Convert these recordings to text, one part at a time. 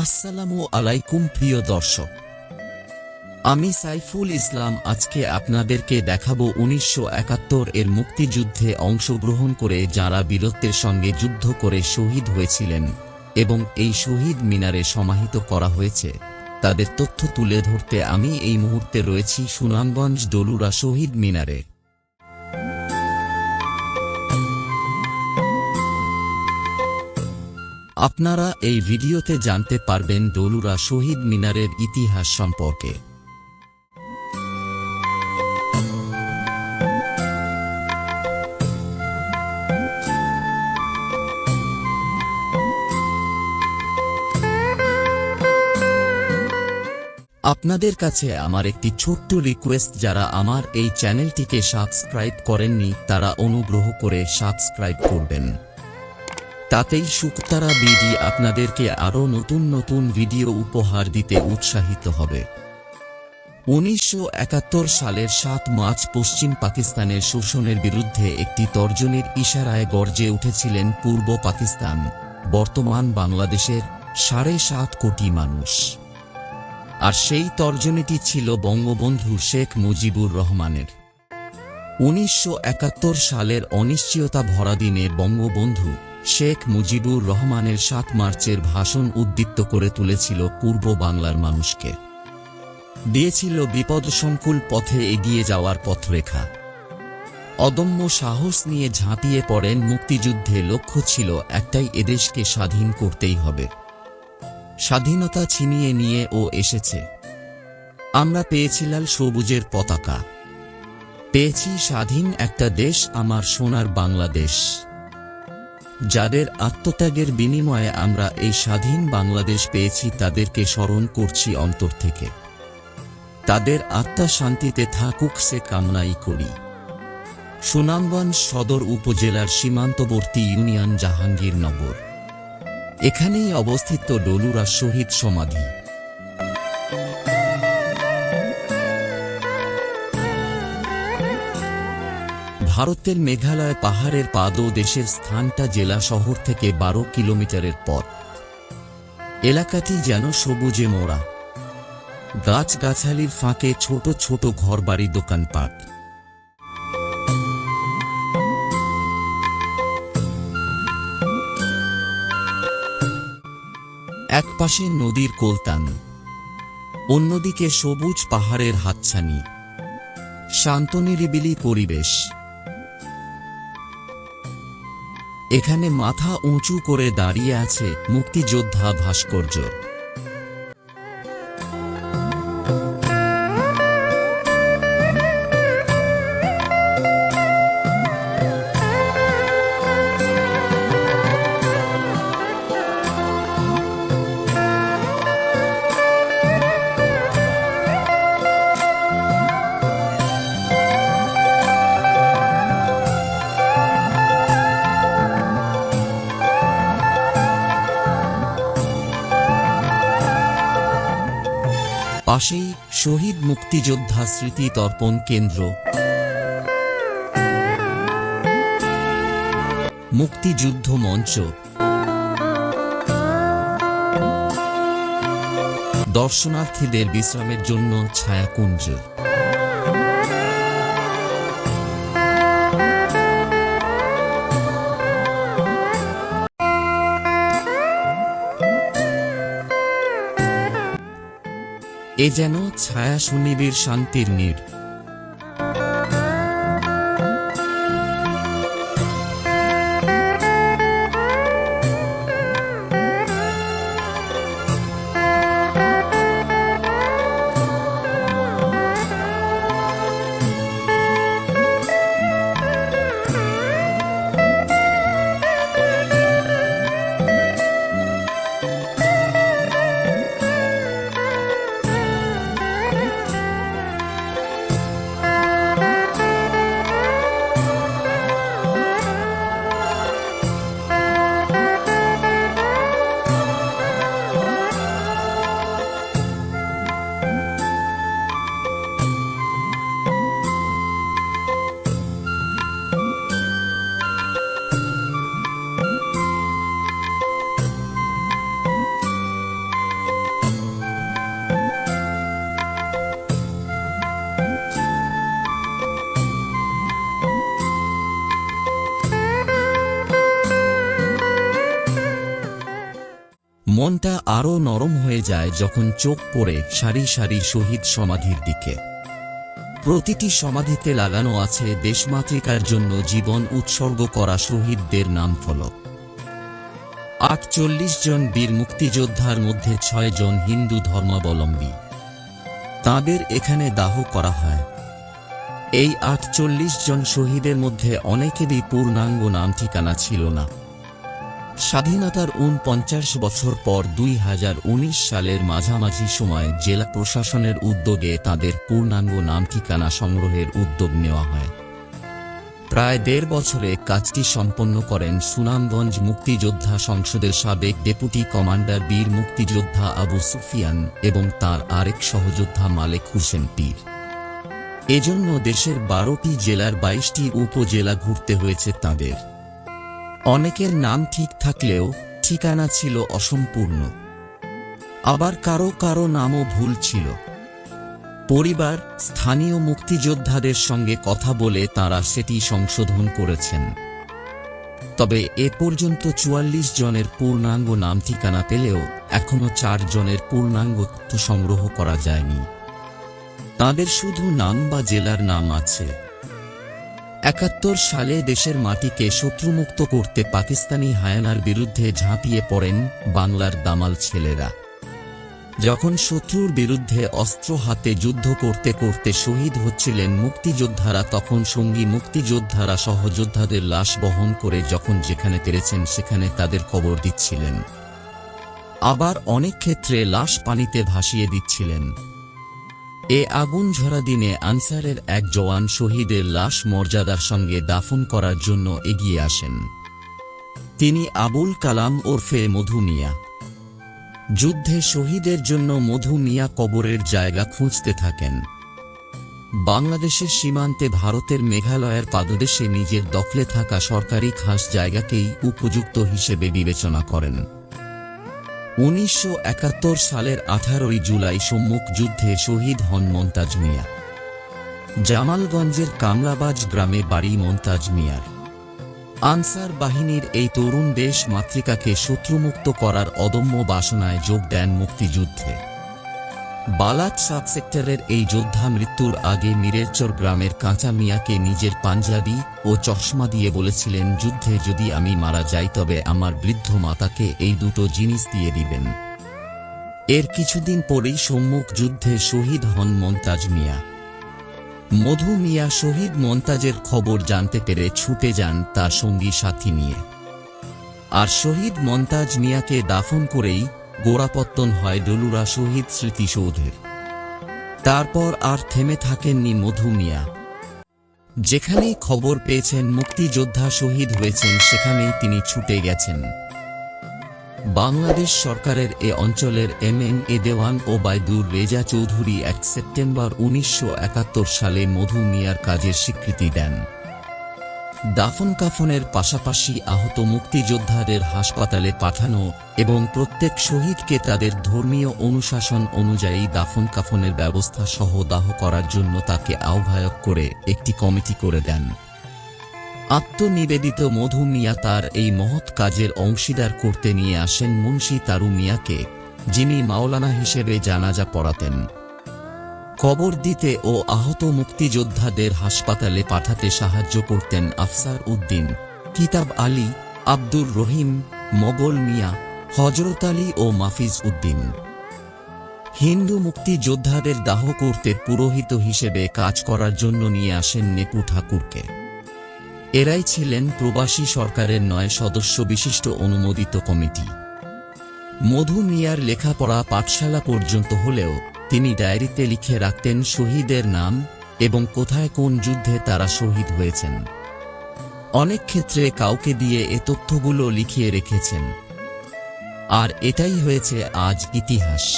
আসসালামু আলাইকুম, প্রিয় দর্শক। আমি সাইফুল ইসলাম আজকে আপনাদেরকে দেখাবো উনিশশো একাত্তর এর মুক্তিযুদ্ধে অংশগ্রহণ করে যারা বীরত্বের সঙ্গে যুদ্ধ করে শহীদ হয়েছিলেন এবং এই শহীদ মিনারে সমাহিত করা হয়েছে। তাদের তথ্য তুলে ধরতে আমি এই মুহূর্তে রয়েছি সুনামগঞ্জ ডলুরা শহীদ মিনারে। আপনারা এই ভিডিওতে জানতে পারবেন ডলুরা শহীদ মিনারের ইতিহাস সম্পর্কে। আপনাদের কাছে আমার একটি ছোট্ট রিকোয়েস্ট যারা আমার এই চ্যানেলটিকে সাবস্ক্রাইব করেননি, তারা অনুগ্রহ করে সাবস্ক্রাইব করবেন। তাতেই শুকতারা বিডি আপনাদেরকে আরও নতুন নতুন ভিডিও উপহার দিতে উৎসাহিত হবে। উনিশশো একাত্তর সালের সাত মার্চ পশ্চিম পাকিস্তানের শোষণের বিরুদ্ধে একটি তর্জনীর ইশারায় গর্জে উঠেছিলেন পূর্ব পাকিস্তান, বর্তমান বাংলাদেশের সাড়ে সাত কোটি মানুষ। আর সেই তর্জনীটি ছিল বঙ্গবন্ধু শেখ মুজিবুর রহমানের। উনিশশো একাত্তর সালের অনিশ্চয়তা ভরা দিনে বঙ্গবন্ধু শেখ মুজিবুর রহমানের সাত মার্চের ভাষণ উদ্দীপ্ত করে তুলেছিল পূর্ব বাংলার মানুষকে। দিয়েছিল বিপদসংকুল পথে এগিয়ে যাওয়ার পথরেখা। অদম্য সাহস নিয়ে ঝাঁপিয়ে পড়েন মুক্তিযুদ্ধে লক্ষ্য ছিল একটাই, এদেশকে স্বাধীন করতেই হবে। স্বাধীনতা ছিনিয়ে নিয়ে ও এসেছে। আমরা পেয়েছিলাম সবুজের পতাকা। পেয়েছি স্বাধীন একটা দেশ, আমার সোনার বাংলাদেশ। যাদের আত্মত্যাগের বিনিময়ে আমরা এই স্বাধীন বাংলাদেশ পেয়েছি, তাদেরকে স্মরণ করছি অন্তর থেকে। তাদের আত্মা শান্তিতে থাকুক, সে কামনাই করি। সুনামগঞ্জ সদর উপজেলার সীমান্তবর্তী ইউনিয়ন জাহাঙ্গীরনগর। এখানেই অবস্থিত ডলুরা শহীদ সমাধি। ভারতের মেঘালয় পাহাড়ের পাদদেশের স্থানটা জেলা শহর থেকে বারো কিলোমিটারের পর। এলাকাটি যেন সবুজে মোড়া। গাছগাছালির ফাঁকে ছোট ছোট ঘরবাড়ি দোকানপাট। এক পাশে নদীর কোলতান। অন্যদিকে সবুজ পাহাড়ের হাতছানি। শান্ত নিরিবিলি পরিবেশ। এখানে মাথা উঁচু করে দাঁড়িয়ে আছে মুক্তিযোদ্ধা ভাস্কর্য। পাশেই শহীদ মুক্তিযোদ্ধা স্মৃতি তর্পণ কেন্দ্র। মুক্তিযুদ্ধ মঞ্চ। দর্শনার্থীদের বিশ্রামের জন্য ছায়াকুঞ্জ। এ যেন ছায়া সুনিবিড় শান্তির নীড়। মনটা আরও নরম হয়ে যায় যখন চোখ পড়ে সারি সারি শহীদ সমাধির দিকে। প্রতিটি সমাধিতে লাগানো আছে দেশমাতৃকার জন্য জীবন উৎসর্গ করা শহীদদের নাম ফলক। আটচল্লিশ জন বীর মুক্তিযোদ্ধার মধ্যে ছয় জন হিন্দু ধর্মাবলম্বী। তাদের এখানে দাহ করা হয়। এই আটচল্লিশ জন শহীদের মধ্যে অনেকেরই পূর্ণাঙ্গ নাম ঠিকানা ছিল না। স্বাধীনতার উনপঞ্চাশ বছর পর দুই হাজার উনিশ সালের মাঝামাঝি সময় জেলা প্রশাসনের উদ্যোগে তাদের পূর্ণাঙ্গ নাম ঠিকানা সংগ্রহের উদ্যোগ নেওয়া হয়। প্রায় দেড় বছরে কাজটি সম্পন্ন করেন সুনামগঞ্জ মুক্তিযোদ্ধা সংসদের সাবেক ডেপুটি কমান্ডার বীর মুক্তিযোদ্ধা আবু সুফিয়ান এবং তার আরেক সহযোদ্ধা মালেক হোসেন পীর। এজন্য দেশের বারোটি জেলার বাইশটি উপজেলা ঘুরতে হয়েছে তাদের। অনেকের নাম ঠিক থাকলেও ঠিকানা ছিল অসম্পূর্ণ। আবার কারও কারও নামও ভুল ছিল। পরিবার, স্থানীয় মুক্তিযোদ্ধাদের সঙ্গে কথা বলে তারা সেটি সংশোধন করেছেন। তবে এ পর্যন্ত চুয়াল্লিশ জনের পূর্ণাঙ্গ নাম ঠিকানা পেলেও এখনও চার জনের পূর্ণাঙ্গ তথ্য সংগ্রহ করা যায়নি। তাদের শুধু নাম বা জেলার নাম আছে। একাত্তর সালে দেশের মাটিকে শত্রুমুক্ত করতে পাকিস্তানি হায়ানার বিরুদ্ধে ঝাঁপিয়ে পড়েন বাংলার দামাল ছেলেরা। যখন শত্রুর বিরুদ্ধে অস্ত্র হাতে যুদ্ধ করতে করতে শহীদ হচ্ছিলেন মুক্তিযোদ্ধারা, তখন সঙ্গী মুক্তিযোদ্ধারা সহযোদ্ধাদের লাশ বহন করে যখন যেখানে পেরেছেন সেখানে তাদের কবর দিচ্ছিলেন। আবার অনেক ক্ষেত্রে লাশ পানিতে ভাসিয়ে দিচ্ছিলেন। এ আগুন ঝরা দিনে আনসারের এক জওয়ান শহীদের লাশ মর্যাদার সঙ্গে দাফন করার জন্য এগিয়ে আসেন। তিনি আবুল কালাম ওরফে মধু মিয়া। যুদ্ধে শহীদের জন্য মধু মিয়া কবরের জায়গা খুঁজতে থাকেন। বাংলাদেশের সীমান্তে ভারতের মেঘালয়ের পাদদেশে নিজের দখলে থাকা সরকারি খাস জায়গাকেই উপযুক্ত হিসেবে বিবেচনা করেন। উনিশশো একাত্তর সালের আঠারোই জুলাই সম্মুখ যুদ্ধে শহীদ হন মন্তাজ মিয়া। জামালগঞ্জের কামলাবাজ গ্রামে বাড়ি মন্তাজ মিয়ার। আনসার বাহিনীর এই তরুণ দেশ মাতৃকাকে শত্রুমুক্ত করার অদম্য বাসনায় যোগ দেন মুক্তিযুদ্ধে। বালাট সাব সেক্টরের এই যোদ্ধা মৃত্যুর আগে মিরেরচর গ্রামের কাঁচা মিয়াকে নিজের পাঞ্জাবি ও চশমা দিয়ে বলেছিলেন, যুদ্ধে যদি আমি মারা যাই, তবে আমার বৃদ্ধ মাতাকে এই দুটো জিনিস দিয়ে দিবেন। এর কিছুদিন পরেই সম্মুখ যুদ্ধে শহীদ হন মন্তাজ মিয়া। মধু মিয়া শহীদ মন্তাজের খবর জানতে পেরে ছুটে যান তার সঙ্গী সাথী নিয়ে। আর শহীদ মন্তাজ মিয়াকে দাফন করেই গোড়াপত্তন হয় ডলুরা শহীদ স্মৃতিসৌধের। তারপর আর থেমে থাকেননি মধু মিয়া। যেখানেই খবর পেয়েছেন মুক্তিযোদ্ধা শহীদ হয়েছেন, সেখানেই তিনি ছুটে গেছেন। বাংলাদেশ সরকারের এ অঞ্চলের M N A Dewan Obaidur Reza Chowdhury এক সেপ্টেম্বর উনিশশো একাত্তর সালে মধু মিয়ার কাজের স্বীকৃতি দেন। দাফন কাফনের পাশাপাশি আহত মুক্তিযোদ্ধাদের হাসপাতালে পাঠানো এবং প্রত্যেক শহীদকে তাদের ধর্মীয় অনুশাসন অনুযায়ী দাফন কাফনের ব্যবস্থা সহ দাহ করার জন্য তাকে আহ্বায়ক করে একটি কমিটি করে দেন। আত্মনিবেদিত মধু মিয়া তার এই মহৎ কাজের অংশীদার করতে নিয়ে আসেন মুন্সি তারু মিয়াকে যিনি মাওলানা হিসেবে জানাজা পড়াতেন। কবর দিতে ও আহত মুক্তিযোদ্ধাদের হাসপাতালে পাঠাতে সাহায্য করতেন আফসার উদ্দিন। কিতাব আলী, আব্দুর রহিম, মোগল মিয়া হজরত আলী ও মাফিজ উদ্দিন। হিন্দু মুক্তিযোদ্ধাদের দাহ করতে পুরোহিত হিসেবে কাজ করার জন্য নিয়ে আসেন নেপু ঠাকুরকে। এরাই ছিলেন প্রবাসী সরকারের নয় সদস্য বিশিষ্ট অনুমোদিত কমিটি। মধু মিয়ার লেখাপড়া পাঠশালা পর্যন্ত হলেও তিনি ডায়েরিতে লিখে রাখতেন শহীদের নাম এবং কোথায় কোন যুদ্ধে তারা শহীদ হয়েছেন। অনেক ক্ষেত্রে কাউকে দিয়ে এ তথ্যগুলো লিখিয়ে রেখেছেন। আর এটাই হয়েছে আজ ইতিহাস।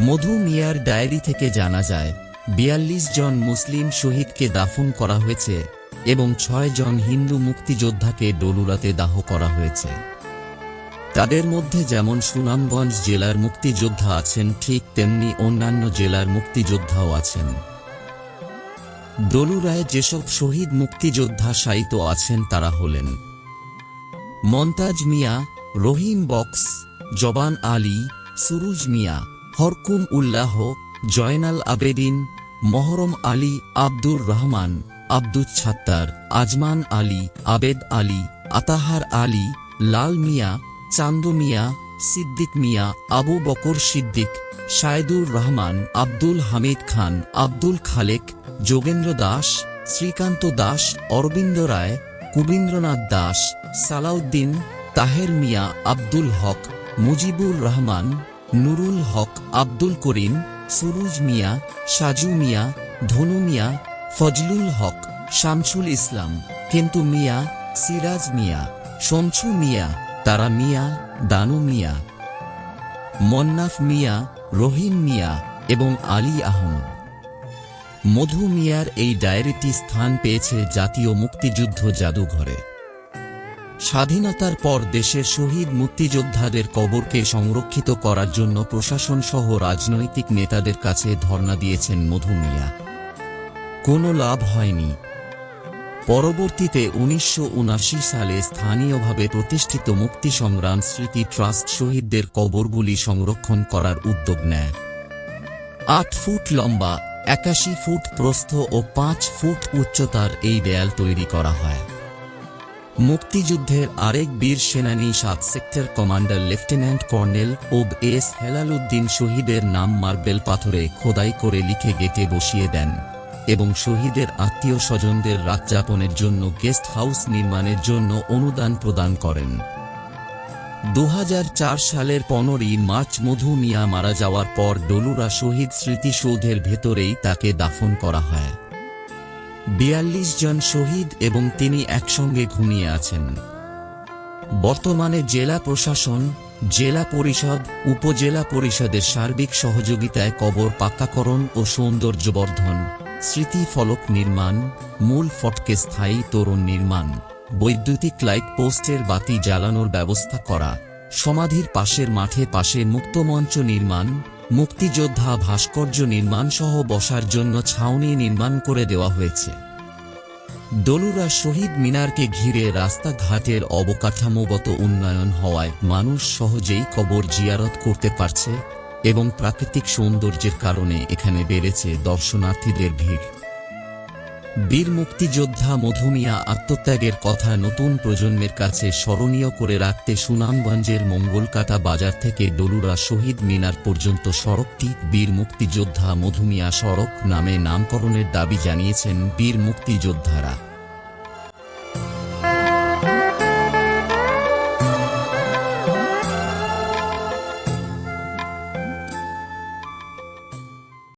মধু মিয়ার ডায়েরি থেকে জানা যায়, বিয়াল্লিশ জন মুসলিম শহীদকে দাফন করা হয়েছে এবং ছয় জন হিন্দু মুক্তিযোদ্ধাকে ডলুরাতে দাহ করা হয়েছে। তাদের মধ্যে যেমন সুনামগঞ্জ জেলার মুক্তিযোদ্ধা আছেন, ঠিক তেমনি অন্যান্য জেলার মুক্তিযোদ্ধাও আছেন। ডলুরায় যেসব শহীদ মুক্তিযোদ্ধা শায়িত আছেন, তারা হলেন মন্তাজ মিয়া, রহিম বক্স, জবান আলী, সুরুজ মিয়া, হরকুম উল্লাহ, জয়নাল আবেদিন, মহরম আলী, আব্দুর রহমান, আব্দুল ছাত্তার, আজমান আলী, আবেদ আলী, আতাহার আলী, লাল মিয়া চান্দু মিয়া, সিদ্দিক মিয়া, আবু বকর সিদ্দিক শায়দুর রহমান, আব্দুল হামিদ খান, আব্দুল খালেক, যোগেন্দ্র দাস, শ্রীকান্ত দাস, অরবিন্দ রায়, কুবীন্দ্রনাথ দাস, সালাউদ্দিন, তাহের মিয়া, আব্দুল হক, মুজিবুর রহমান, নুরুল হক, আব্দুল করিম, সুরুজ মিয়া, সাজু মিয়া, ধনু মিয়া, ফজলুল হক, শামসুল ইসলাম, কিন্তু মিয়া, সিরাজ মিয়া, শমসু মিয়া তারা মিয়া, দানু মিয়া মন্নাফ মিয়া, রহিম মিয়া এবং আলী আহমদ। মধু মিয়ার এই ডায়েরিটি স্থান পেয়েছে জাতীয় মুক্তিযুদ্ধ জাদুঘরে। স্বাধীনতার পর দেশের শহীদ মুক্তিযোদ্ধাদের কবরকে সংরক্ষিত করার জন্য প্রশাসন সহ রাজনৈতিক নেতাদের কাছে ধর্ণা দিয়েছেন মধু মিয়া। কোনো লাভ হয়নি। পরবর্তীতে উনিশশো উনআশি সালে স্থানীয়ভাবে প্রতিষ্ঠিত মুক্তি সংগ্রাম স্মৃতি ট্রাস্ট শহীদদের কবরগুলি সংরক্ষণ করার উদ্যোগ নেয়। আট ফুট লম্বা, একাশি ফুট প্রস্থ ও পাঁচ ফুট উচ্চতার এই দেয়াল তৈরি করা হয়। মুক্তিযুদ্ধের আরেক বীর সেনানী সাত সেক্টর কমান্ডার লেফটেন্যান্ট কর্নেল ওব এস হেলালুদ্দিন শহীদের নাম মার্বেল পাথরে খোদাই করে লিখে গেটে বসিয়ে দেন। এবং শহীদের আত্মীয় স্বজনদের রাতযাপনের জন্য গেস্ট হাউস নির্মাণের জন্য অনুদান প্রদান করেন। দু হাজার চার সালের পনেরোই মার্চ মধু মিয়া মারা যাওয়ার পর ডলুরা শহীদ স্মৃতিসৌধের ভেতরেই তাকে দাফন করা হয়। বিয়াল্লিশ জন শহীদ এবং তিনি একসঙ্গে ঘুমিয়ে আছেন। বর্তমানে জেলা প্রশাসন, জেলা পরিষদ, উপজেলা পরিষদের সার্বিক সহযোগিতায় কবর পাকাকরণ ও সৌন্দর্যবর্ধন স্মৃতি ফলক নির্মাণ, মূল ফটকে স্থায়ী তোরণ নির্মাণ, বৈদ্যুতিক লাইট পোস্টের বাতি জ্বালানোর ব্যবস্থা করা, সমাধির পাশের মাঠে পাশে মুক্তমঞ্চ নির্মাণ, মুক্তিযোদ্ধা ভাস্কর্য নির্মাণ সহ বসার জন্য ছাউনি নির্মাণ করে দেওয়া হয়েছে। দলুরা শহীদ মিনারকে ঘিরে রাস্তাঘাটের অবকাঠামোগত উন্নয়ন হওয়ায় মানুষ সহজেই কবর জিয়ারত করতে পারছে এবং প্রাকৃতিক সৌন্দর্যের কারণে এখানে বেড়েছে দর্শনার্থীদের ভিড়। বীর মুক্তিযোদ্ধা মধুমিয়া আত্মত্যাগের কথা নতুন প্রজন্মের কাছে স্মরণীয় করে রাখতে সুনামগঞ্জের মঙ্গলকাটা বাজার থেকে ডলুরা শহীদ মিনার পর্যন্ত সড়কটি বীর মুক্তিযোদ্ধা মধুমিয়া সড়ক নামে নামকরণের দাবি জানিয়েছেন বীর মুক্তিযোদ্ধারা।